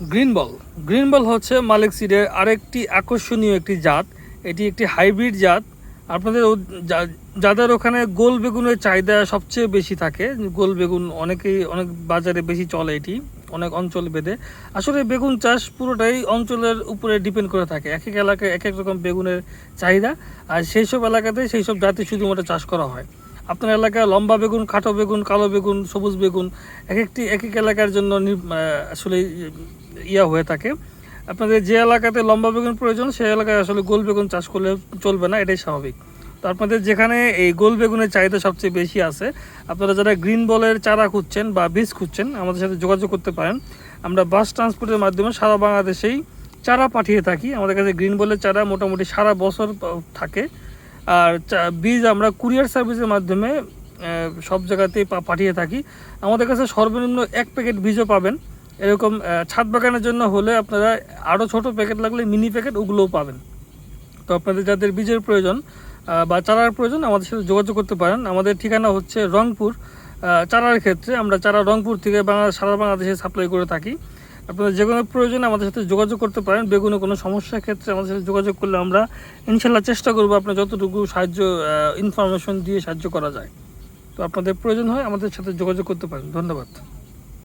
Green বল। Green বল হচ্ছে মালিক সিডের আরেকটি আকর্ষণীয় একটি জাত। এটি একটি হাইব্রিড জাত। আপনাদের যাদের ওখানে গোল বেগুনের চাহিদা সবচেয়ে বেশি থাকে, গোল বেগুন অনেকেই, অনেক বাজারে বেশি চলে এটি, অনেক অঞ্চল বেঁধে। আসলে বেগুন চাষ পুরোটাই অঞ্চলের উপরে ডিপেন্ড করে থাকে। এক এক এলাকায় এক এক রকম বেগুনের চাহিদা, আর সেই সব এলাকাতে সেই সব জাতি শুধুমাত্র চাষ করা হয়। আপনার এলাকায় লম্বা বেগুন, খাটো বেগুন, কালো বেগুন, সবুজ বেগুন এক একটি এক এক এলাকার জন্য আসলে ইয়া হয়ে থাকে। আপনাদের যে এলাকাতে লম্বা বেগুন প্রয়োজন, সেই এলাকায় আসলে গোল বেগুন চাষ করলে চলবে না, এটাই স্বাভাবিক। তো আপনাদের যেখানে এই গোল বেগুনের চাহিদা সবচেয়ে বেশি আছে, আপনারা যারা গ্রিন বলের চারা খুঁজছেন বা বীজ খুঁজছেন, আমাদের সাথে যোগাযোগ করতে পারেন। আমরা বাস ট্রান্সপোর্টের মাধ্যমে সারা বাংলাদেশেই চারা পাঠিয়ে থাকি। আমাদের কাছে গ্রিন বলের চারা মোটামুটি সারা বছর থাকে। আর বীজ আমরা কুরিয়ার সার্ভিসের মাধ্যমে সব জায়গাতেই পাঠিয়ে থাকি। আমাদের কাছে সর্বনিম্ন এক প্যাকেট বীজও পাবেন। এরকম ছাদ বাগানের জন্য হলে আপনারা আরও ছোট প্যাকেট লাগলে মিনি প্যাকেট ওগুলোও পাবেন। তো আপনাদের যাদের বীজের প্রয়োজন বা চারার প্রয়োজন, আমাদের সাথে যোগাযোগ করতে পারেন। আমাদের ঠিকানা হচ্ছে রংপুর চারার ক্ষেত্রে। আমরা চারা রংপুর থেকে বাংলা, সারা বাংলাদেশে সাপ্লাই করে থাকি। আপনাদের যে কোনো প্রয়োজনে আমাদের সাথে যোগাযোগ করতে পারেন। বেগুনে কোনো সমস্যার ক্ষেত্রে আমাদের সাথে যোগাযোগ করলে আমরা ইনশাল্লাহ চেষ্টা করব আপনার যতটুকু সাহায্য ইনফরমেশন দিয়ে সাহায্য করা যায়। তো আপনাদের প্রয়োজন হয় আমাদের সাথে যোগাযোগ করতে পারেন। ধন্যবাদ।